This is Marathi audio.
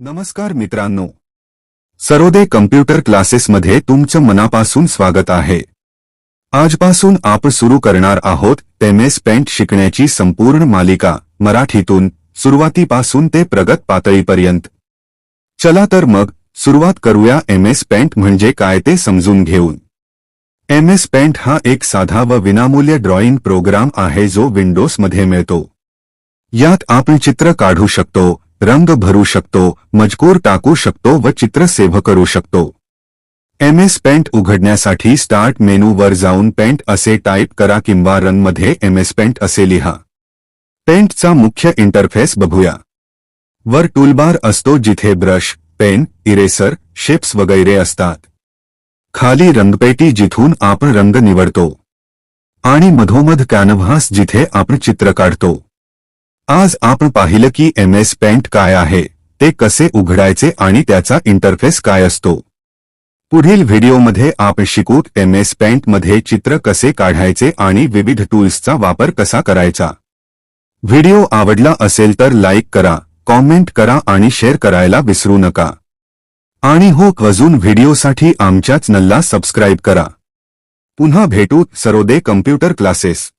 नमस्कार मित्रांनो. सरोदे कम्प्युटर क्लासेसमध्ये तुमचं मनापासून स्वागत आहे. आजपासून आपण सुरू करणार आहोत एम एस पेंट शिकण्याची संपूर्ण मालिका मराठीतून सुरुवातीपासून ते प्रगत पातळीपर्यंत. चला तर मग सुरुवात करूया एम एस पेंट म्हणजे काय ते समजून घेऊन. एम एस पेंट हा एक साधा व विनामूल्य ड्रॉइंग प्रोग्राम आहे जो विंडोजमध्ये मिळतो. यात आपण चित्र काढू शकतो रंग भरू शकतो मजकूर टाकू शकतो व चित्र सेव्ह करू शकतो. एम एस पेंट उघडण्यासाठी स्टार्ट मेनूवर जाऊन पेंट असे टाईप करा किंवा रनमध्ये एम एस पेंट असे लिहा. पेंटचा मुख्य इंटरफेस बघूया. वर टूलबार असतो जिथे ब्रश पेन इरेसर शेप्स वगैरे असतात. खाली रंगपेटी जिथून आपण रंग निवडतो. आणि मधोमध कॅनव्हास जिथे आपण चित्र काढतो. आज आपण पाहिलं की एम एस पेंट काय आहे ते कसे उघडायचे आणि त्याचा इंटरफेस काय असतो. पुढील व्हिडिओमध्ये आपण शिकू एम एस पेंटमध्ये चित्र कसे काढायचे आणि विविध टूल्सचा वापर कसा करायचा. व्हिडिओ आवडला असेल तर लाईक करा कॉमेंट करा आणि शेअर करायला विसरू नका. आणि हो अजून व्हिडिओसाठी आमच्या चॅनलला सबस्क्राईब करा. पुन्हा भेटू सरोदे कम्प्युटर क्लासेस.